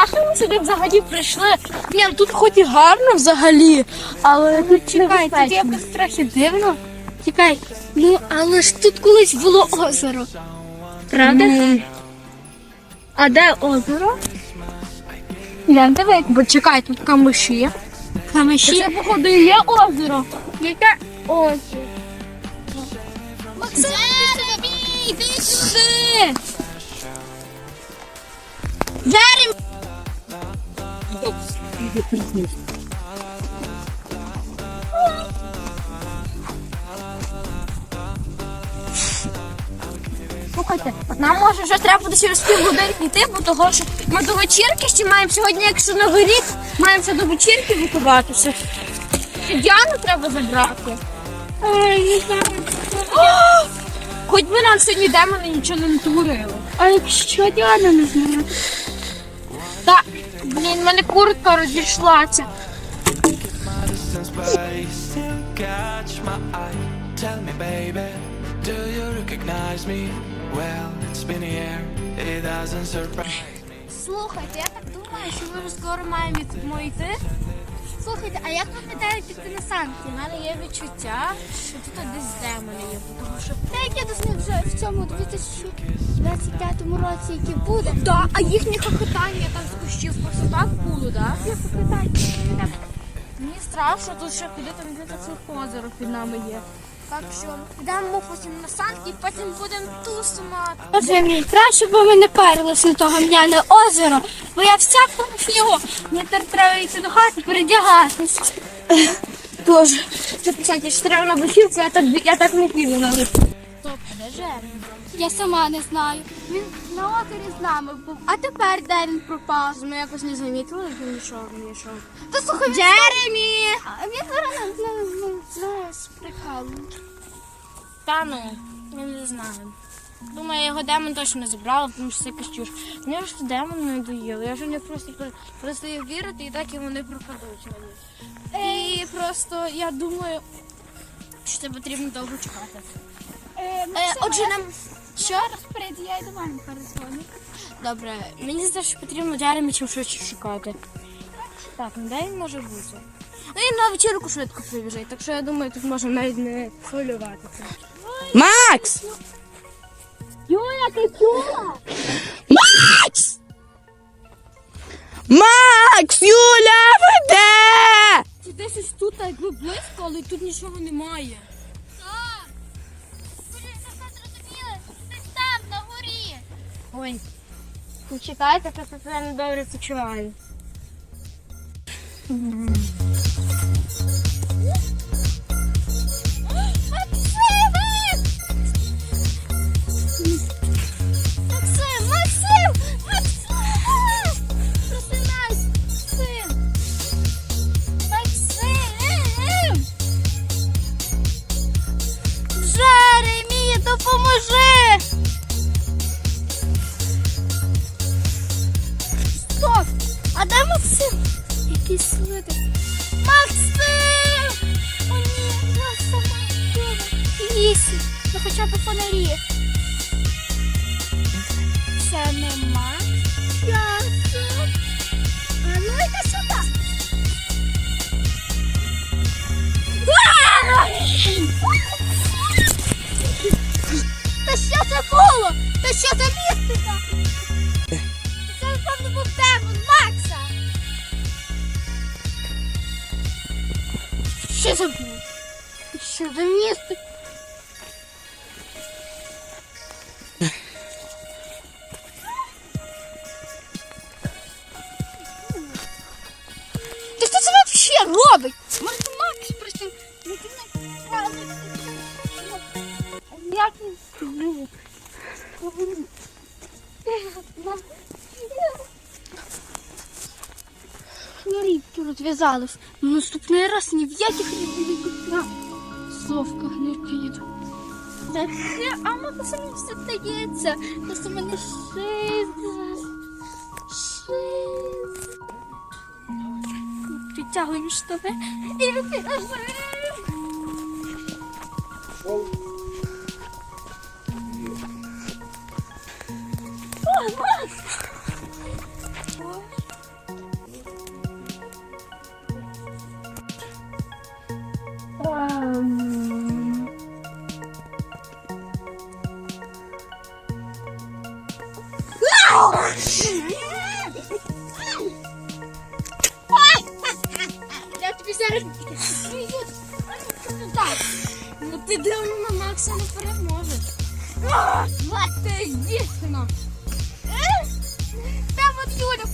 на що ми сюди взагалі прийшли? Ні, ну тут хоч і гарно взагалі, але тут Чекай, тут якось трохи дивно. Чекай, ну але ж тут колись було озеро. Правда? Ну, А де озеро? Йдемо диви, бо чекай, тут камиші. Камиші. Це, походу, і є озеро. Яке озеро? Максим, йди сюди! Jeremy! Слухайте, нам може вже треба буде через півгодинки йти, бо того, що ми до вечірки ще маємо сьогодні, якщо новий рік, маємо ще до вечірки готуватися. Діану треба забрати. Хоч би нам сьогодні демони нічого не натворили. А якщо Діана не знає? Та, блін, в мене куртка розійшлася. Слухайте, я так думаю, що ми вже скоро маємо йти. Слухайте, а як виглядає піти на санки? У мене є відчуття, що тут десь демони є, тому що та як я до них вже в цьому 2025 році, які буде. Да, а їхнє хохотання там з просто так було, да? Мені страшно, тут ще куди там цих озеро під нами є. Так що йдемо потім на санки і потім будемо тусувати. Боже мій, краще б ми не парилися на того м'яне озеро, бо я всяку фігу. Мені тепер треба йти до хати, передягатись. Тоже. Це писати, що треба на вечірку, я так, я так не піду на вечірку. Я сама не знаю. Він на озері з нами був, а тепер де він пропав? Ми якось не замітили, як він йшов, він йшов. Та слухай, Джеремі! Він зараз не знаю, зараз прикалує. Та ну, я не знаю. Думаю, його демон точно не забрали, тому що це чуш. Мені ж демон не доїли. Я вже не просто перестаю вірити і так і вони пропадуть мені. І просто я думаю, що це потрібно довго чекати. Е, Е, отже, нам що раз прийде, я й до вами перезвоню. добре, мені здається, що потрібно Джеремі чим швидше шукати. Так, ну де він може бути? Ну він на вечірку швидко прибіжить, так що я думаю, тут можна навіть не хвилюватися. Макс! Юля, ти чула? Макс! Макс! Юля веде! Чи десь ось тут якби близько, але тут нічого немає. Десь там, на горі. Ой. Ну чекайте, це не добре почуваю. Якийсь слити. Максим! О ні, я сама вдома. В лісі. Ну хоча б фонарі. Це не Макс. Ясно. А ну йди сюди. Та що це було? Та що це містика? Це напевно був демон Макса. Що це було? Що за місце? Та що це взагалі робить? Може це Макс просто не Як Шнурівки розв'язались. Ну, Наступний раз ні в яких на совках не піду. Таке, а ми самі все вдається. Просто мене шиза. Шиза. Підтягуємо штани. І біжимо. Я тобі зараз. Так. Ну ти дивно на Макса не переможеш. Вот ти дівчина. Там от Юля.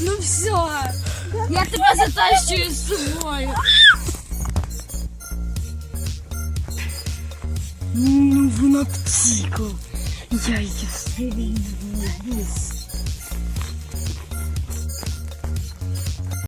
Ну все. Я тебе затащую з собою. Ну, вона птіка. Я її сильно